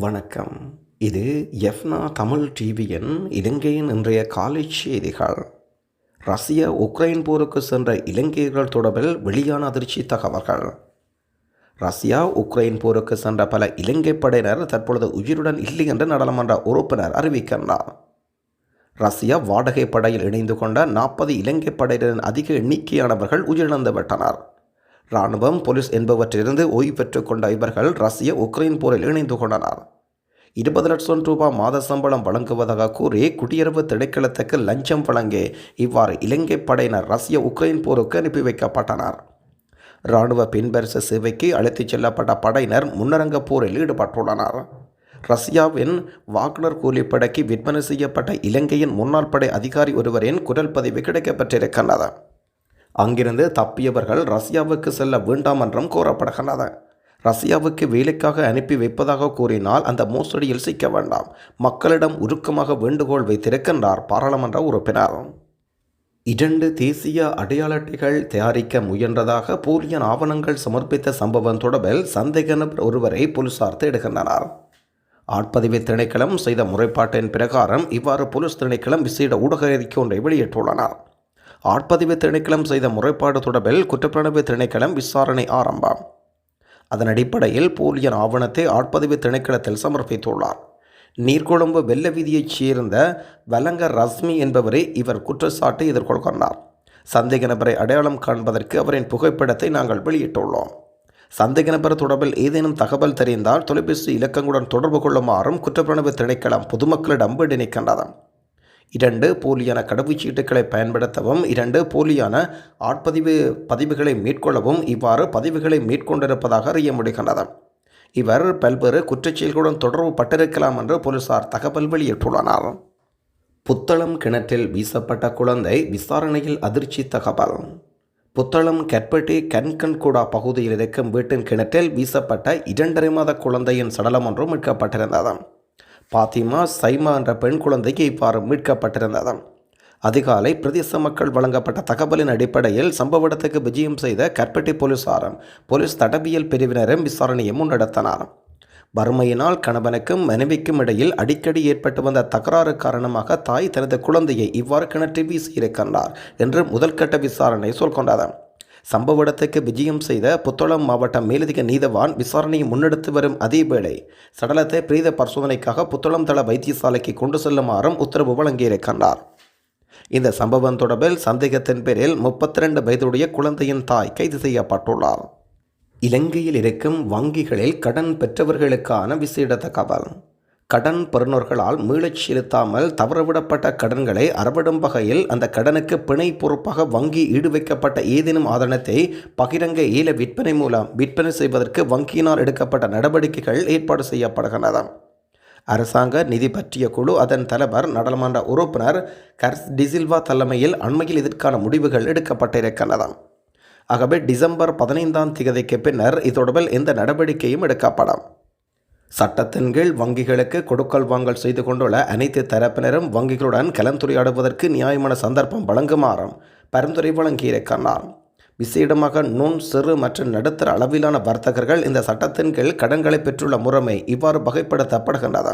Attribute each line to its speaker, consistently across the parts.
Speaker 1: வணக்கம். இது எஃப்னா தமிழ் டிவியின் இலங்கையின் இன்றைய காலை செய்திகள். ரஷ்ய உக்ரைன் போருக்கு சென்ற இலங்கையர்கள் தொடர்பில் வெளியான அதிர்ச்சி தகவல்கள். ரஷ்யா உக்ரைன் போருக்கு சென்ற பல இலங்கை படையினர் தற்பொழுது உயிருடன் இல்லை என்று நாடாளுமன்ற உறுப்பினர் அறிவிக்கின்றார். ரஷ்யா வாடகை படையில் இணைந்து கொண்ட நாற்பது இலங்கை படையினரின் அதிக எண்ணிக்கையானவர்கள் உயிரிழந்து விட்டனர் இராணுவம் போலீஸ் என்பவற்றிலிருந்து ஓய்வு பெற்றுக் கொண்ட இவர்கள் ரஷ்ய உக்ரைன் போரில் இணைந்து கொண்டனர். இருபது லட்சம் ரூபாய் மாத சம்பளம் வழங்குவதாக கூறி குடியரசு திணைக்களத்துக்கு லஞ்சம் வழங்கி இவ்வாறு இலங்கை படையினர் ரஷ்ய உக்ரைன் போருக்கு அனுப்பி வைக்கப்பட்டனர். இராணுவ பின்பரிசு சேவைக்கு அழைத்துச் செல்லப்பட்ட படையினர் முன்னரங்க போரில் ஈடுபட்டுள்ளனர். ரஷ்யாவின் வாக்னர் கூலிப்படைக்கு விற்பனை செய்யப்பட்ட இலங்கையின் முன்னாள் படை அதிகாரி ஒருவரின் குரல் பதிவு கிடைக்கப்பட்டிருக்கின்றது அங்கிருந்து தப்பியவர்கள் ரஷ்யாவுக்கு செல்ல வேண்டாம் என்றும் கோரப்படுகின்றது ரஷ்யாவுக்கு வேலைக்காக அனுப்பி வைப்பதாக கூறினால் அந்த மோசடியில் சிக்க வேண்டாம். மக்களிடம் உருக்கமாக வேண்டுகோள் வைத்திருக்கின்றார் பாராளுமன்ற உறுப்பினர். இரண்டு தேசிய அடையாள அட்டைகள் தயாரிக்க முயன்றதாக போலியன் ஆவணங்கள் சமர்ப்பித்த சம்பவம் தொடர்பில் சந்தேக நபர் ஒருவரை போலீசார் தேடுகின்றனர். ஆட்பதிவு திணைக்களம் செய்த முறைப்பாட்டின் பிரகாரம் இவ்வாறு போலீஸ் திணைக்களம் விசேட ஊடக அறிக்கை ஒன்றை வெளியிட்டுள்ளனர். ஆட்பதிவு திணைக்களம் செய்த முறைப்பாடு தொடர்பில் குற்றப்புலனாய்வு திணைக்களம் விசாரணை ஆரம்பம். அதன் அடிப்படையில் போலியன் ஆவணத்தை ஆட்பதிவு திணைக்களத்தில் சமர்ப்பித்துள்ளார். நீர்கொழும்பு வெள்ள வீதியைச் சேர்ந்த வலங்க ரஸ்மி என்பவரை இவர் குற்றச்சாட்டை எதிர்கொள்கின்றார் சந்தேக நபரை அடையாளம் காண்பதற்கு அவரின் புகைப்படத்தை நாங்கள் வெளியிட்டுள்ளோம். சந்தேக நபர் தொடர்பில் ஏதேனும் தகவல் தெரிந்தால் தொலைபேசி இலக்கங்களுடன் தொடர்பு கொள்ளுமாறும் குற்றப்புலனாய்வு திணைக்களம் பொதுமக்களிடம் வேண்டி இரண்டு போலியான கடவுச்சீட்டுகளை பயன்படுத்தவும் இரண்டு போலியான ஆட்பதிவு பதிவுகளை மேற்கொள்ளவும் இவ்வாறு பதிவுகளை மேற்கொண்டிருப்பதாக அறிய முடிகின்றது இவர் பல்வேறு குற்றச்செயல்களுடன் தொடர்பு பட்டிருக்கலாம் என்று போலீசார் தகவல் வெளியிட்டுள்ளனர். புத்தளம் கிணற்றில் வீசப்பட்ட குழந்தை விசாரணையில் அதிர்ச்சி தகவல். புத்தளம் கற்பட்டி கண்கண்கூடா பகுதியில் இருக்கும் வீட்டின் கிணற்றில் வீசப்பட்ட இரண்டரை மாத குழந்தையின் சடலம் ஒன்று மீட்கப்பட்டிருந்தது. பாத்திமா சைமா என்ற பெண் குழந்தைக்கு இவ்வாறு மீட்கப்பட்டிருந்தது அதிகாலை பிரதேச மக்கள் வழங்கப்பட்ட தகவலின் அடிப்படையில் சம்பவ இடத்துக்கு விஜயம் செய்த கற்பட்டி போலீசாரும் போலீஸ் தடவியல் பிரிவினரும் விசாரணையை முன்னெடுத்தனர் வறுமையினால் கணவனுக்கும் மனைவிக்கும் இடையில் அடிக்கடி ஏற்பட்டு வந்த தகராறு காரணமாக தாய் தனது குழந்தையை இவ்வாறு கிணற்றி வீசியிருக்கின்றார் என்று முதல்கட்ட விசாரணை சொல்கொண்டது சம்பவ இடத்துக்கு விஜயம் செய்த புத்தளம் மாவட்ட மேலதிக நீதவான் விசாரணையை முன்னெடுத்து வரும் அதேவேளை சடலத்தை பிரேத பரிசோதனைக்காக புத்தளம் தள வைத்தியசாலைக்கு கொண்டு செல்லுமாறும் உத்தரவு வழங்கியிருக்கின்றார் இந்த சம்பவம் தொடர்பில் சந்தேகத்தின் பேரில் முப்பத்தி ரெண்டு வயதுடைய குழந்தையின் தாய் கைது செய்யப்பட்டுள்ளார். இலங்கையில் இருக்கும் வங்கிகளில் கடன் பெற்றவர்களுக்கான விசேட தகவல். கடன் பெறுநர்களால் மீளச் செலுத்தாமல் தவறவிடப்பட்ட கடன்களை அறவிடும் வகையில் அந்த கடனுக்கு பிணை பொறுப்பாக வங்கி ஈடு வைக்கப்பட்ட ஏதேனும் ஆதனத்தை பகிரங்க ஏல விற்பனை மூலம் விற்பனை செய்வதற்கு வங்கியினால் எடுக்கப்பட்ட நடவடிக்கைகள் ஏற்பாடு செய்யப்படுகின்றன. அரசாங்க நிதி பற்றிய குழு அதன் தலைவர் நாடாளுமன்ற உறுப்பினர் கர்ஸ் டிசில்வா தலைமையில் அண்மையில் இதற்கான முடிவுகள் எடுக்கப்பட்டிருக்கின்றன. ஆகவே டிசம்பர் பதினைந்தாம் திகதிக்கு பின்னர் இதொடர்பில் எந்த நடவடிக்கையும் எடுக்கப்படும். சட்டத்தின் கீழ் வங்கிகளுக்கு கொடுக்கல் வாங்கல் செய்து கொண்டுள்ள அனைத்து தரப்பினரும் வங்கிகளுடன் கலந்துரையாடுவதற்கு நியாயமான சந்தர்ப்பம் வழங்குமாறும் பரிந்துரை வழங்கியிருக்கிறார் விசேடமாக நுண் சிறு மற்றும் நடுத்தர அளவிலான வர்த்தகர்கள் இந்த சட்டத்தின் கீழ் கடன்களை பெற்றுள்ள முறைமை இவ்வாறு வகைப்படுத்தப்படுகின்றது.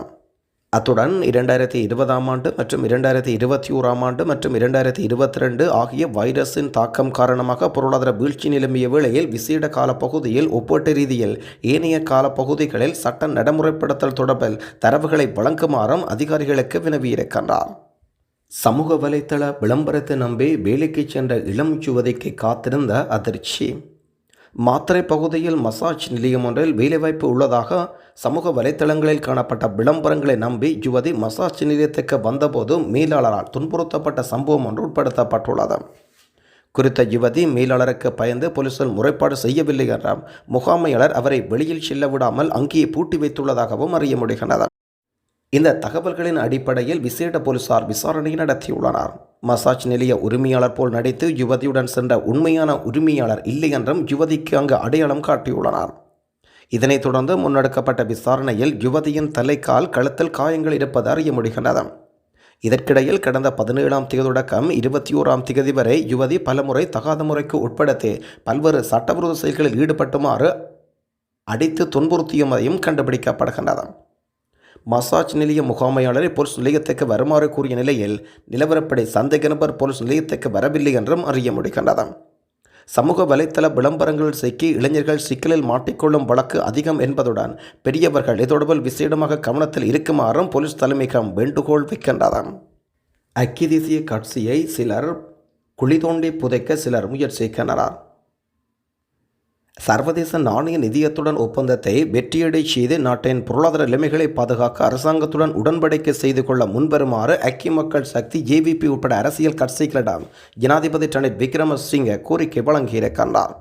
Speaker 1: அத்துடன் இரண்டாயிரத்தி இருபதாம் ஆண்டு மற்றும் இரண்டாயிரத்தி இருபத்தி ஓராம் ஆண்டு மற்றும் இரண்டாயிரத்தி இருபத்தி ரெண்டு ஆகிய வைரஸின் தாக்கம் காரணமாக பொருளாதார வீழ்ச்சி நிலம்பிய வேளையில் விசேட காலப்பகுதியில் ஒப்பீட்டு ரீதியில் ஏனைய காலப்பகுதிகளில் சட்ட நடைமுறைப்படுத்தல் தொடர்பில் தரவுகளை வழங்குமாறும் அதிகாரிகளுக்கு வினவியிருக்கின்றார். சமூக வலைத்தள விளம்பரத்தை நம்பி வேலைக்கு சென்ற இளம் யுவதிக்கு காத்திருந்த அதிர்ச்சி. மாத்திரை பகுதியில் மசாஜ் நிலையம் ஒன்றில் வேலைவாய்ப்பு உள்ளதாக சமூக வலைத்தளங்களில் காணப்பட்ட விளம்பரங்களை நம்பி யுவதி மசாஜ் நிலையத்துக்கு வந்தபோது மேலாளரால் துன்புறுத்தப்பட்ட சம்பவம் ஒன்று உட்படுத்தப்பட்டுள்ளது. குறித்த யுவதி மேலாளருக்கு பயந்து போலீசார் முறைப்பாடு செய்யவில்லை என்றால் முகாமையாளர் அவரை வெளியில் செல்ல விடாமல் அங்கேயே பூட்டி வைத்துள்ளதாகவும் அறிய முடிகின்றனர் இந்த தகவல்களின் அடிப்படையில் விசேட போலீசார் விசாரணை நடத்தியுள்ளனர். மசாஜ் நிலைய உரிமையாளர் போல் நடித்து யுவதியுடன் சென்ற உண்மையான உரிமையாளர் இல்லை என்றும் யுவதிக்கு அங்கு அடையாளம் காட்டியுள்ளனர். இதனைத் தொடர்ந்து முன்னெடுக்கப்பட்ட விசாரணையில் யுவதியின் தலைக்கால் கழுத்தில் காயங்கள் இருப்பது அறிய முடிகின்றது. இதற்கிடையில் கடந்த பதினேழாம் தேதி தொடக்கம் இருபத்தி ஓராம் தேதி வரை யுவதி பலமுறை தகாத முறைக்கு உட்படுத்தி பல்வேறு சட்டவிரோத செயல்களில் ஈடுபட்டுமாறு அடித்து துன்புறுத்தியமையும் கண்டுபிடிக்கப்படுகின்றது. மசாஜ் நிலைய முகாமையாளரை போலீஸ் நிலையத்துக்கு வருமாறு கூறிய நிலையில் நிலவரப்படி சந்தேக நபர் போலீஸ் நிலையத்துக்கு வரவில்லை என்றும் அறிய முடிகின்றது. சமூக வலைத்தள விளம்பரங்கள் சிக்கி இளைஞர்கள் சிக்கலில் மாட்டிக்கொள்ளும் வழக்கு அதிகம் என்பதுடன் பெரியவர்கள் இது தொடர்பில் விசேடமாக கவனத்தில் இருக்குமாறும் போலீஸ் தலைமையகம் வேண்டுகோள் வைக்கின்றதாம் ஐக்கிய தேசிய கட்சியை சிலர் குழி தோண்டி புதைக்க சிலர் முயற்சிக்கின்றனர். சர்வதேச நாணய நிதியத்துடன் ஒப்பந்தத்தை வெற்றியடை செய்து நாட்டின் பொருளாதார நிலைமைகளை பாதுகாக்க அரசாங்கத்துடன் உடன்படிக்கை செய்து கொள்ள முன்வருமாறு ஐக்கிய மக்கள் சக்தி ஜேவிபி உட்பட அரசியல் கட்சிகளிடம் ஜனாதிபதி ரணில் விக்ரமசிங்க கோரிக்கை வழங்கியிருக்கின்றார்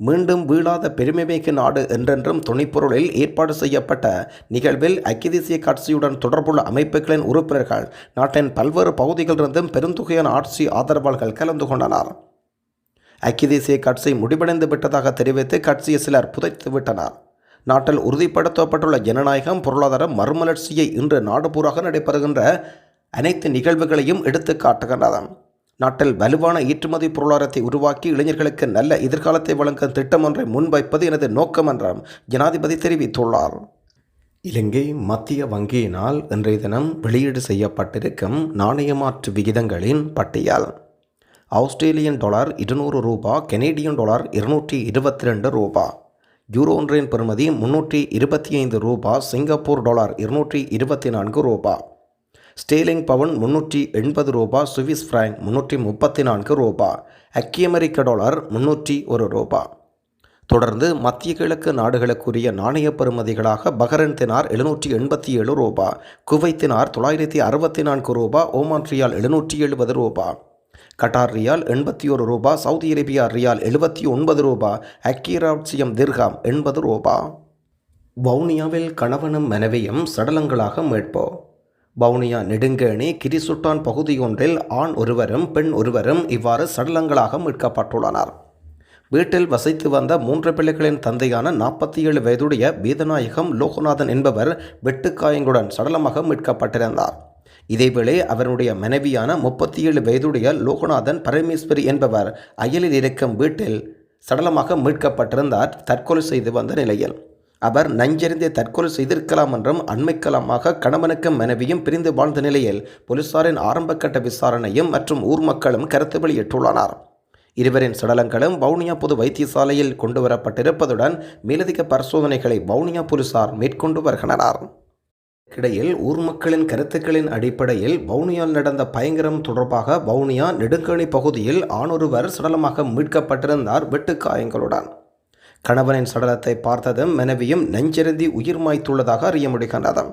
Speaker 1: மீண்டும் வீழாத பெருமைமிக்க நாடு என்றென்றும் துணைப்பொருளில் ஏற்பாடு செய்யப்பட்ட நிகழ்வில் ஐக்கிய தேசிய கட்சியுடன் தொடர்புள்ள அமைப்புகளின் உறுப்பினர்கள் நாட்டின் பல்வேறு பகுதிகளிலிருந்தும் பெருந்தொகையான ஆட்சி ஆதரவாளர்கள் கலந்து கொண்டனர். ஐக்கிய தேசிய கட்சி முடிவடைந்து விட்டதாக தெரிவித்து கட்சியை சிலர் புதைத்து விட்டனர். நாட்டில் உறுதிப்படுத்தப்பட்டுள்ள ஜனநாயகம் பொருளாதார மறுமலர்ச்சியை இன்று நாடுபூராக நடைபெறுகின்ற அனைத்து நிகழ்வுகளையும் எடுத்து காட்டுகின்றன. நாட்டில் வலுவான ஏற்றுமதி பொருளாதாரத்தை உருவாக்கி இளைஞர்களுக்கு நல்ல எதிர்காலத்தை வழங்கும் திட்டம் ஒன்றை முன்வைப்பது எனது நோக்கம் என்றும் ஜனாதிபதி தெரிவித்துள்ளார். இலங்கை மத்திய வங்கியினால் இன்றைய தினம் வெளியீடு செய்யப்பட்டிருக்கும் நாணயமாற்று விகிதங்களின் பட்டியல். ஆஸ்திரேலியன் டாலர் இருநூறு ரூபா கெனேடியன் டாலர் இருநூற்றி இருபத்தி ரெண்டு ரூபா. யூரோ ஒன்றின் பெறுமதி முன்னூற்றி இருபத்தி ஐந்து ரூபா சிங்கப்பூர் டாலர் இருநூற்றி இருபத்தி நான்கு ரூபா. ஸ்டேலிங் பவுன் முன்னூற்றி எண்பது ரூபா சுவிஸ் ஃப்ராங்க் முன்னூற்றி முப்பத்தி நான்கு ரூபா. அக்கி அமெரிக்க டாலர் முன்னூற்றி ஒரு ரூபா. தொடர்ந்து மத்திய கிழக்கு நாடுகளுக்குரிய நாணய பெறுமதிகளாக பஹரன் தினார் எழுநூற்றி எண்பத்தி ஏழு ரூபா குவைத் தினார் தொள்ளாயிரத்தி அறுபத்தி நான்கு ரூபா ஓமான் ரியால் எழுநூற்றி எழுபது ரூபா. கட்டார் ரியால் எண்பத்தி ஒரு ரூபா சவுதி அரேபியா ரியால் எழுபத்தி ஒன்பது ரூபா அக்கீராட்சியம் திர்ஹாம் எண்பது ரூபா. வவுனியாவில் கணவனும் மனைவியும் சடலங்களாக மீட்போ. வவுனியா நெடுங்கேணி கிரிசுட்டான் பகுதியொன்றில் ஆண் ஒருவரும் பெண் ஒருவரும் இவ்வாறு சடலங்களாக மீட்கப்பட்டுள்ளனர். வீட்டில் வசித்து வந்த மூன்று பிள்ளைகளின் தந்தையான நாற்பத்தி ஏழு வயதுடைய வேதநாயகம் லோகநாதன் என்பவர் வெட்டுக்காயங்களுடன் சடலமாக மீட்கப்பட்டிருந்தார். இதேவேளை அவருடைய மனைவியான முப்பத்தி ஏழு வயதுடைய லோகநாதன் பரமேஸ்வரி என்பவர் அயலில் இருக்கும் வீட்டில் சடலமாக மீட்கப்பட்டிருந்தார் தற்கொலை செய்து வந்த நிலையில். அவர் நஞ்சறிந்தே தற்கொலை செய்திருக்கலாம் என்றும் அண்மைக்கலமாக கணவனுக்கும் மனைவியும் பிரிந்து வாழ்ந்த நிலையில் போலீசாரின் ஆரம்பகட்ட விசாரணையும் மற்றும் ஊர் மக்களும் கருத்து வெளியிட்டுள்ளனர். இருவரின் சடலங்களும் வவுனியா பொது வைத்தியசாலையில் கொண்டு வரப்பட்டிருப்பதுடன் மேலதிக பரிசோதனைகளை வவுனியா போலீசார் மேற்கொண்டு வருகின்றனர். இடையில் ஊர் மக்களின் கருத்துக்களின் அடிப்படையில் வவுனியால் நடந்த பயங்கரம் தொடர்பாக வவுனியா நெடுங்கணி பகுதியில் ஆணொருவர் சடலமாக மீட்கப்பட்டிருந்தார் வெட்டுக்காயங்களுடன். கணவனின் சடலத்தை பார்த்ததும் மனைவியும் நெஞ்செருந்தி உயிர் மாய்த்துள்ளதாக அறிய முடிகின்றது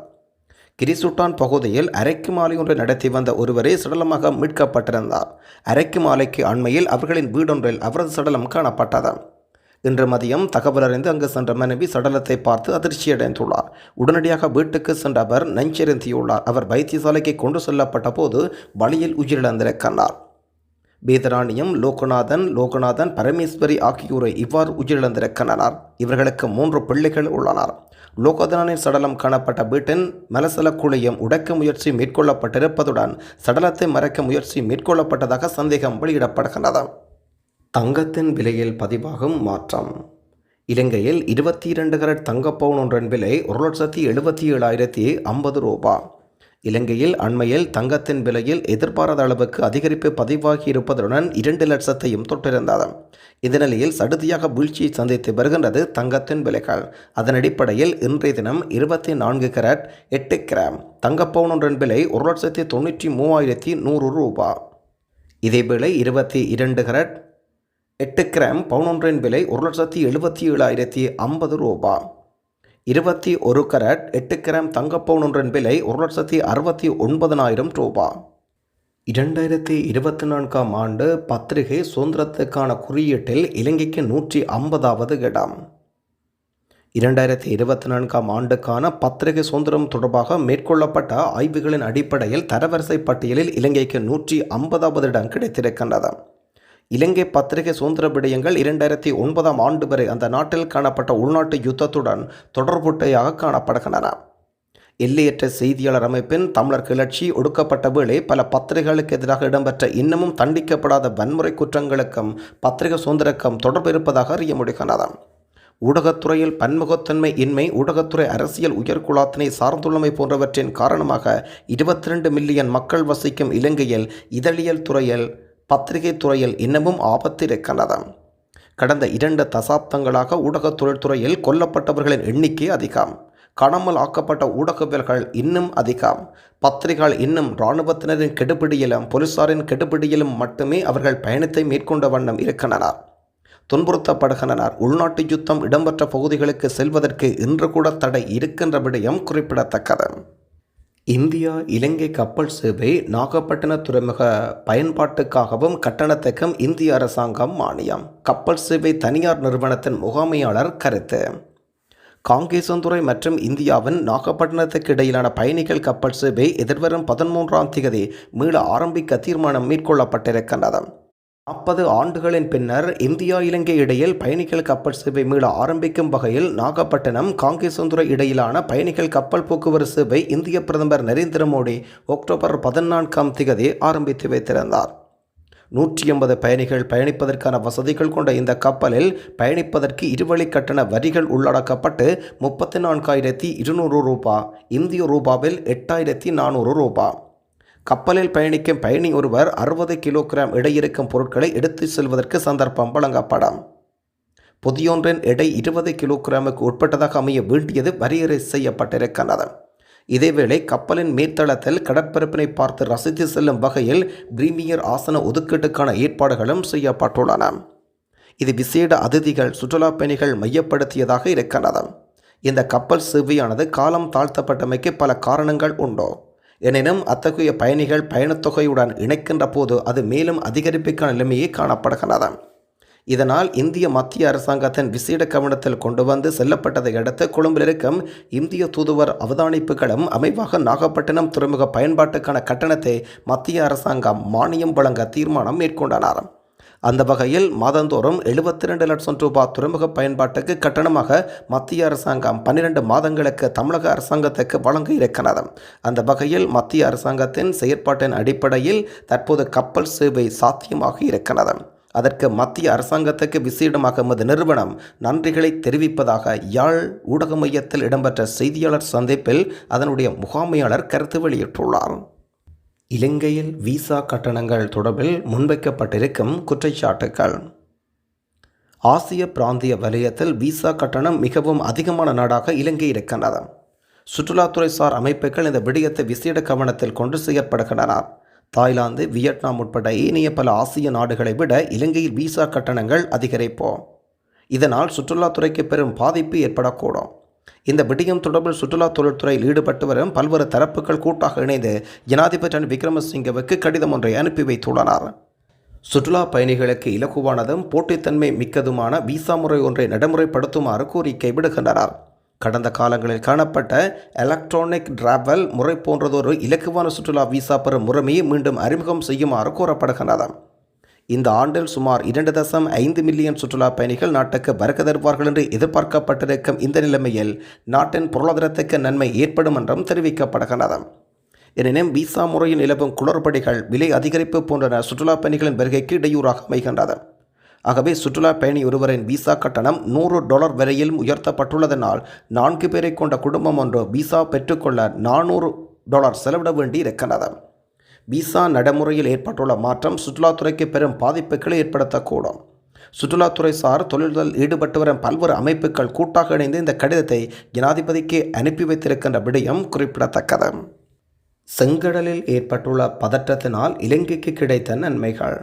Speaker 1: கிரிசுட்டான் பகுதியில் அரைக்கு மாலை ஒன்று நடத்தி வந்த ஒருவரே சடலமாக மீட்கப்பட்டிருந்தார். அரைக்கு மாலைக்கு அண்மையில் அவர்களின் வீடொன்றில் அவரது சடலம் காணப்பட்டது. இன்று மதியம் தகவல் அறிந்து அங்கு சென்ற மனைவி சடலத்தை பார்த்து அதிர்ச்சியடைந்துள்ளார். உடனடியாக வீட்டுக்கு சென்ற அவர் நெஞ்செருந்தியுள்ளார் அவர் வைத்தியசாலைக்கு கொண்டு செல்லப்பட்ட போது வழியில் உயிரிழந்திருக்கிறார் வேதராணியம் லோகநாதன் லோகநாதன் பரமேஸ்வரி ஆகியோரை இவ்வாறு உயிரிழந்திருக்கின்றனர் இவர்களுக்கு மூன்று பிள்ளைகள் உள்ளனர். லோகநாதனின் சடலம் காணப்பட்ட வீட்டின் மலசல குழியம் உடைக்க முயற்சி மேற்கொள்ளப்பட்டிருப்பதுடன் சடலத்தை மறைக்க முயற்சி மேற்கொள்ளப்பட்டதாக சந்தேகம் வெளியிடப்படுகின்றது. தங்கத்தின் விலையில் பதிவாகும் மாற்றம். இலங்கையில் இருபத்தி இரண்டு கரட் தங்கப்பவுன் ஒன்றன் விலை ஒரு லட்சத்தி எழுபத்தி ஏழாயிரத்தி ஐம்பது ரூபா. இலங்கையில் அண்மையில் தங்கத்தின் விலையில் எதிர்பாராத அளவுக்கு அதிகரிப்பு பதிவாகி இருப்பதுடன் இரண்டு லட்சத்தையும் தொட்டிருந்தது. இந்நிலையில் சடுதியாக வீழ்ச்சியை சந்தித்து வருகின்றது தங்கத்தின் விலைகள். அதன் அடிப்படையில் இன்றைய தினம் இருபத்தி நான்கு கரட் எட்டு கிராம் தங்கப்பவுன் ஒன்றின் விலை ஒரு லட்சத்தி தொண்ணூற்றி மூவாயிரத்தி நூறு ரூபா. இதேவேளை இருபத்தி இரண்டு கரட் எட்டு கிராம் பவுனொன்றின் விலை ஒரு லட்சத்தி எழுபத்தி ஏழாயிரத்தி ஐம்பது ரூபா. இருபத்தி ஒரு கரட் எட்டு கிராம் தங்க பவுனொன்றின் விலை ஒரு லட்சத்தி அறுபத்தி ஒன்பதனாயிரம் ரூபா. இரண்டாயிரத்தி இருபத்தி நான்காம் ஆண்டு பத்திரிகை சுதந்திரத்துக்கான குறியீட்டில் இலங்கைக்கு நூற்றி ஐம்பதாவது இடம். இரண்டாயிரத்தி இருபத்தி நான்காம் ஆண்டுக்கான பத்திரிகை சுதந்திரம் தொடர்பாக மேற்கொள்ளப்பட்ட ஆய்வுகளின் அடிப்படையில் தரவரிசை பட்டியலில் இலங்கைக்கு நூற்றி ஐம்பதாவது இடம் கிடைத்திருக்கின்றது. இலங்கை பத்திரிகை சுதந்திர விடயங்கள் இரண்டாயிரத்தி ஒன்பதாம் ஆண்டு வரை அந்த நாட்டில் காணப்பட்ட உள்நாட்டு யுத்தத்துடன் தொடர்புட்டையாக காணப்படுகின்றன. எல்லையற்ற செய்தியாளர் அமைப்பின் தமிழர் கிளர்ச்சி ஒடுக்கப்பட்ட வேளை பல பத்திரிகைகளுக்கு எதிராக இடம்பெற்ற இன்னமும் தண்டிக்கப்படாத வன்முறை குற்றங்களுக்கும் பத்திரிகை சுதந்திரக்கும் தொடர்பு இருப்பதாக அறிய முடிகின்றது. ஊடகத்துறையில் பன்முகத்தன்மை இன்மை ஊடகத்துறை அரசியல் உயர்குழாத்தினை சார்ந்துள்ளமை போன்றவற்றின் காரணமாக இருபத்தி ரெண்டு மில்லியன் மக்கள் வசிக்கும் இலங்கையில் இதழியல் துறையில் பத்திரிகை துறையில் இன்னமும் ஆபத்து இருக்கின்றது கடந்த இரண்டு தசாப்தங்களாக ஊடக தொழில்துறையில் கொல்லப்பட்டவர்களின் எண்ணிக்கை அதிகம். காணாமல் ஆக்கப்பட்ட ஊடகவியல்கள் இன்னும் அதிகம். பத்திரிகைகள் இன்னும் இராணுவத்தினரின் கெடுபிடியிலும் போலீசாரின் கெடுபிடியிலும் மட்டுமே அவர்கள் பயணத்தை மேற்கொண்ட வண்ணம் இருக்கின்றனர் துன்புறுத்தப்படுகின்றனர். உள்நாட்டு யுத்தம் இடம்பெற்ற பகுதிகளுக்கு செல்வதற்கு இன்று கூட தடை இருக்கின்ற விடயம் குறிப்பிடத்தக்கது. இந்தியா இலங்கை கப்பல் சேவை நாகப்பட்டின துறைமுக பயன்பாட்டுக்காகவும் கட்டணத்துக்கும் இந்திய அரசாங்கம் மானியம். கப்பல் சேவை தனியார் நிறுவனத்தின் முகாமையாளர் கருத்து. காங்கேசந்துறை மற்றும் இந்தியாவின் நாகப்பட்டினத்துக்கு இடையிலான பயணிகள் கப்பல் சேவை எதிர்வரும் பதிமூன்றாம் தேதி மீள ஆரம்பிக்க தீர்மானம் மேற்கொள்ளப்பட்டிருக்கின்றது. நாற்பது ஆண்டுகளின் பின்னர் இந்தியா இலங்கை இடையில் பயணிகள் கப்பல் சேவை மீள ஆரம்பிக்கும் வகையில் நாகப்பட்டினம் காங்கேசந்துறை இடையிலான பயணிகள் கப்பல் போக்குவரத்து சேவை இந்திய பிரதமர் நரேந்திர மோடி அக்டோபர் பதினான்காம் திகதி ஆரம்பித்து வைத்திருந்தார். நூற்றி எண்பது பயணிகள் பயணிப்பதற்கான வசதிகள் கொண்ட இந்த கப்பலில் பயணிப்பதற்கு இருவழி கட்டண வரிகள் உள்ளடக்கப்பட்டு முப்பத்தி நான்காயிரத்தி இருநூறு ரூபா இந்திய ரூபாவில் எட்டாயிரத்தி நானூறு ரூபா. கப்பலில் பயணிக்கும் பயணி ஒருவர் அறுபது கிலோகிராம் எடையிருக்கும் பொருட்களை எடுத்து செல்வதற்கு சந்தர்ப்பம் வழங்கப்படும். புதியொன்றின் எடை இருபது கிலோகிராமுக்கு உட்பட்டதாக அமைய வேண்டியது வரையறை செய்யப்பட்டிருக்கின்றது இதேவேளை கப்பலின் மேற்தளத்தில் கடற்பரப்பினை பார்த்து ரசித்து செல்லும் வகையில் பிரீமியர் ஆசன ஒதுக்கீட்டுக்கான ஏற்பாடுகளும் செய்யப்பட்டுள்ளன. இது விசேட அதிதிகள் சுற்றுலா பயணிகள் மையப்படுத்தியதாக இருக்கின்றது இந்த கப்பல் சேவையானது காலம் தாழ்த்தப்பட்டமைக்கு பல காரணங்கள் உண்டோ. எனினும் அத்தகைய பயணிகள் பயணத்தொகையுடன் இணைக்கின்ற போது அது மேலும் அதிகரிப்புக்கான நிலைமையே காணப்படுகிறது இதனால் இந்திய மத்திய அரசாங்கத்தின் விசேட கவனத்தில் கொண்டு வந்து செல்லப்பட்டதை அடுத்து கொழும்பில் இருக்கும் இந்திய தூதுவர் அவதானிப்புகளும் அமைவாக நாகப்பட்டினம் துறைமுக பயன்பாட்டுக்கான கட்டணத்தை மத்திய அரசாங்கம் மானியம் வழங்க தீர்மானம் மேற்கொண்டனர். அந்த வகையில் மாதந்தோறும் எழுபத்தி ரெண்டு லட்சம் ரூபாய் துறைமுக பயன்பாட்டுக்கு கட்டணமாக மத்திய அரசாங்கம் பன்னிரண்டு மாதங்களுக்கு தமிழக அரசாங்கத்துக்கு வழங்க இருக்கிறது. அந்த வகையில் மத்திய அரசாங்கத்தின் செயற்பாட்டின் அடிப்படையில் தற்போது கப்பல் சேவை சாத்தியமாக இருக்கிறது. அதற்கு மத்திய அரசாங்கத்துக்கு விசேடமாக எமது நிறுவனம் நன்றிகளை தெரிவிப்பதாக யாழ் ஊடக மையத்தில் இடம்பெற்ற செய்தியாளர் சந்திப்பில் அதனுடைய முகாமையாளர் கருத்து வெளியிட்டுள்ளார். இலங்கையில் விசா கட்டணங்கள் தொடர்பில் முன்வைக்கப்பட்டிருக்கும் குற்றச்சாட்டுகள். ஆசிய பிராந்திய வலயத்தில் விசா கட்டணம் மிகவும் அதிகமான நாடாக இலங்கை இருக்கின்றது. சுற்றுலாத்துறை சார் அமைப்புகள் இந்த விடயத்தை விசேட கவனத்தில் கொண்டு செயற்படுகின்றன தாய்லாந்து வியட்நாம் உட்பட ஏனைய பல ஆசிய நாடுகளை விட இலங்கையில் விசா கட்டணங்கள் அதிகரிப்போம். இதனால் சுற்றுலாத்துறைக்கு பெரும் பாதிப்பு ஏற்படக்கூடும். இந்த விடயம் தொடர்பில் சுற்றுலா தொழில்துறையில் ஈடுபட்டு வரும் பல்வேறு தரப்புகள் கூட்டாக இணைந்து ஜனாதிபதி ரணில் விக்ரமசிங்கவுக்கு கடிதம் ஒன்றை அனுப்பி வைத்துள்ளனர். சுற்றுலா பயணிகளுக்கு இலகுவானதும் போட்டித்தன்மை மிக்கதுமான விசா முறை ஒன்றை நடைமுறைப்படுத்துமாறு கோரிக்கை விடுகின்றனர். கடந்த காலங்களில் காணப்பட்ட எலக்ட்ரானிக் டிராவல் முறை போன்றதொரு இலக்குவான சுற்றுலா விசா பெறும் முறைமையை மீண்டும் அறிமுகம் செய்யுமாறு கோரப்படுகின்றது இந்த ஆண்டில் சுமார் இரண்டு தசம் ஐந்து மில்லியன் சுற்றுலா பயணிகள் நாட்டுக்கு வருகை தருவார்கள் என்று எதிர்பார்க்கப்பட்டிருக்கும் இந்த நிலைமையில் நாட்டின் பொருளாதாரத்துக்கு நன்மை ஏற்படும் என்றும் தெரிவிக்கப்படுகின்றது எனினும் விசா முறையில் நிலவும் குளறுபடிகள் விலை அதிகரிப்பு போன்ற சுற்றுலா பயணிகளின் வருகைக்கு இடையூறாக அமைகின்றது. ஆகவே சுற்றுலா பயணி ஒருவரின் விசா கட்டணம் நூறு டாலர் வரையில் உயர்த்தப்பட்டுள்ளதனால் நான்கு பேரை கொண்ட குடும்பம் ஒன்று விசா பெற்றுக்கொள்ள நானூறு டாலர் செலவிட வேண்டி இருக்கின்றது விசா நடைமுறையில் ஏற்பட்டுள்ள மாற்றம் சுற்றுலாத்துறைக்கு பெரும் பாதிப்புகளை ஏற்படுத்தக்கூடும். சுற்றுலாத்துறை சார் தொழில்கள் ஈடுபட்டு வரும் பல்வேறு அமைப்புகள் கூட்டாக இணைந்து இந்த கடிதத்தை ஜனாதிபதிக்கு அனுப்பி வைத்திருக்கின்ற விடயம் குறிப்பிடத்தக்கது. செங்கடலில் ஏற்பட்டுள்ள பதற்றத்தினால் இலங்கைக்கு கிடைத்த நன்மைகள்.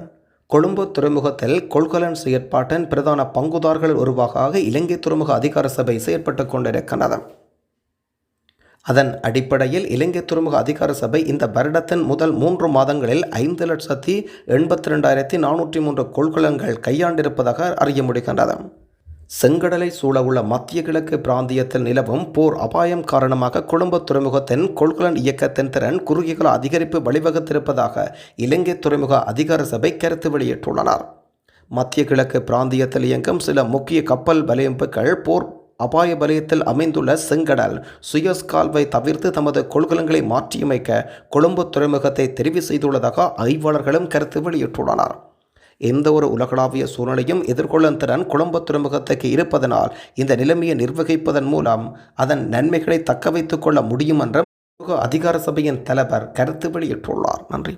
Speaker 1: கொழும்பு துறைமுகத்தில் கொள்கலன் செயற்பாட்டின் பிரதான பங்குதாரர்கள் உருவாக இலங்கை துறைமுக அதிகார சபை செயற்பட்டு கொண்டிருக்கின்றது அதன் அடிப்படையில் இலங்கை துறைமுக அதிகார சபை இந்த வருடத்தின் முதல் மூன்று மாதங்களில் ஐந்து லட்சத்தி எண்பத்தி ரெண்டாயிரத்தி நானூற்றி மூன்று கொள்கலன்கள் கையாண்டிருப்பதாக அறிய முடிகின்றது. செங்கடலை சூழவுள்ள மத்திய கிழக்கு பிராந்தியத்தில் நிலவும் போர் அபாயம் காரணமாக கொழும்பு துறைமுகத்தின் கொள்கலன் இயக்கத்தின் திறன் குறுகிய கால அதிகரிப்பு வழிவகுத்திருப்பதாக இலங்கை துறைமுக அதிகார சபை கருத்து வெளியிட்டுள்ளனர். மத்திய கிழக்கு பிராந்தியத்தில் இயங்கும் சில முக்கிய கப்பல் வலையமைப்புகள் போர் அபாய வலயத்தில் அமைந்துள்ள செங்கடல் சுயஸ் கால்வை தவிர்த்து தமது கொள்கலன்களை மாற்றியமைக்க கொழும்பு துறைமுகத்தை தெரிவு செய்துள்ளதாக ஆய்வாளர்களும் கருத்து வெளியிட்டுள்ளனர். எந்த ஒரு உலகளாவிய சூழ்நிலையும் எதிர்கொள்ளும் திறன் குழம்பு துறைமுகத்துக்கு இருப்பதனால் இந்த நிலைமையை நிர்வகிப்பதன் மூலம் அதன் நன்மைகளை தக்க வைத்துக் கொள்ள முடியும் என்ற அதிகார சபையின் தலைவர் கருத்து வெளியிட்டுள்ளார். நன்றி.